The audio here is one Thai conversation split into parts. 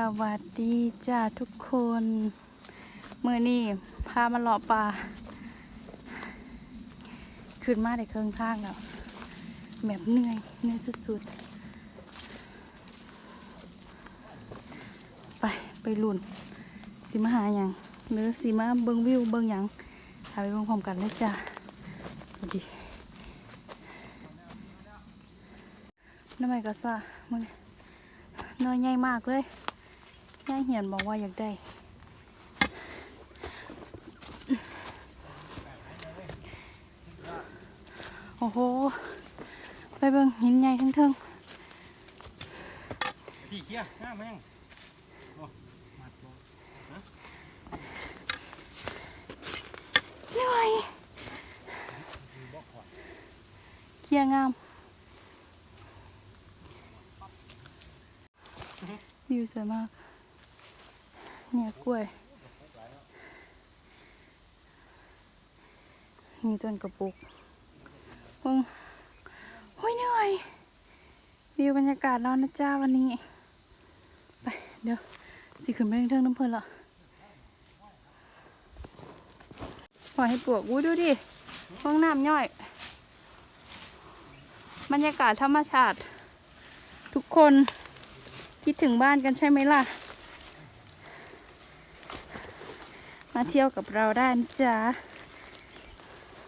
สวัสดีจ้าทุกคนมือนี่พามาเลาะป่าขึ้นมาได้เครื่องทางแล้วแบบเหนื่อยเหนื่อยสุดๆ ไปไปลุ่นสิมาหาอย่างหรือสิมาเบิงวิวเบิงอย่างหาไปเบิงพร้อมกันเลยจ้าสวัสดีน้ำมันก็ซะมึงน้อยใหญ่มากเลย ย่าเหียนบอกว่าอยากได้ โอ้โห ไปเบิ่งหินใหญ่ทั้งเทิงพี่เคี้ยห้าแม่งเหนื่อยเคลียร์งามวิวสวยมาก เนี่ยกล้วยมีต้นกระปุกเพิ่งโอ้ยเหนื่อยวิวบรรยากาศเรานะจ้าวันนี้ ไปเดี๋ยวสิขึ้นไปเทิงน้ำเพลินละปล่อยให้ปวกอู้ดูดิห้องน้ำย่อย บรรยากาศธรรมชาติ ทุกคนคิดถึงบ้านกันใช่ไหมล่ะ มาเที่ยวกับเราได้นะจ๊ะ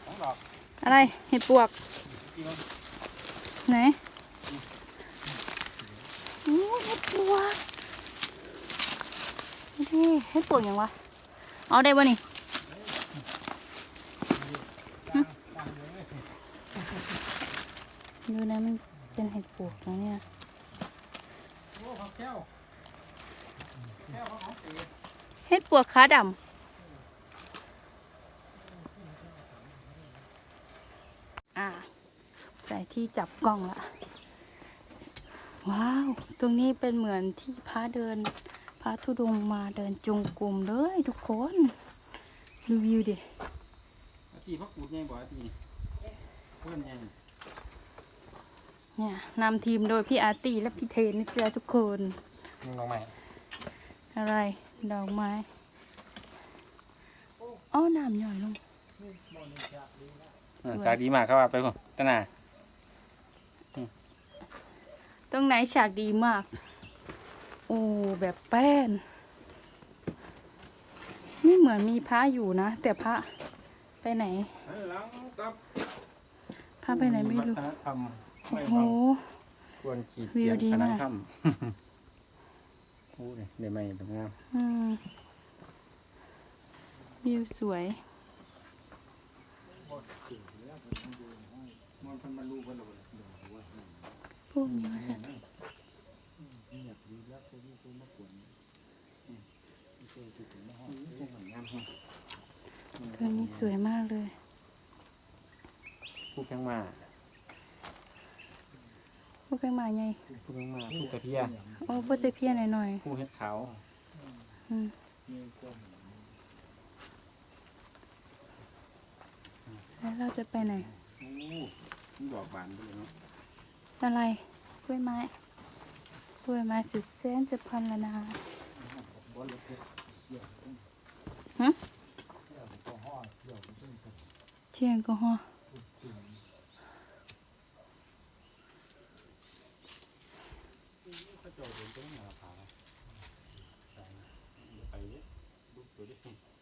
ของดอกอะไรเห็ดปวกที่มันไหนโอ้เห็ดปวกนี่เห็ดปวกอย่างวะ เอาได้บ่นี่หึดูนะมันเป็นเห็ดปวกนะเนี่ยโอ้เขาแก้วแก้วเขาของสีเห็ดปวกขาดำ อ่า ใส่ที่จับกล้องละว้าว ตรงนี้เป็นเหมือนที่พระเดินพระธุดงค์มาเดินจงกรมเลยทุกคนดูวิวดิอาตีพักกูดไงบ่อาตีเพื่อนไงเนี่ยนำทีมโดยพี่อาร์ตี้และพี่เทนนะจ๊ะทุกคนมึงลองใหม่อะไรดอกไม้อ้อน้ำหย่อยลง สวยจากดีมากครับว่าไปก่อนตะนาตรงไหนฉากดีมาก โอ้แบบแป้น นี่เหมือนมีพระอยู่นะ แต่พระไปไหนหลังกับพระไปไหนไม่รู้วัฒนธรรมโอ้ไม่โหฟังควรขีดวิเขีวยนดีผนัมางกถ้ำโอ้ยเดี๋ยวไม่ตรงงามอืมวิวสวย มันเป็นบรรลุบรรลุ พวกนี้ว่าจะตัวนี้สวยมากเลยผู้แข่งมาพวกแป้งมาไงผู้แข่งมาผู้กระเทียโอ้พวกเตเพียหน่อยหน่อยผู้เห็ดขาวอืม แล้วเราจะไปไหนโอดอกบานไปเลยเนาะอะไรกล้วยไม้กล้วยไม้สุดแสนจะพันละนาฮะเที่ยงก็ห่อไปอ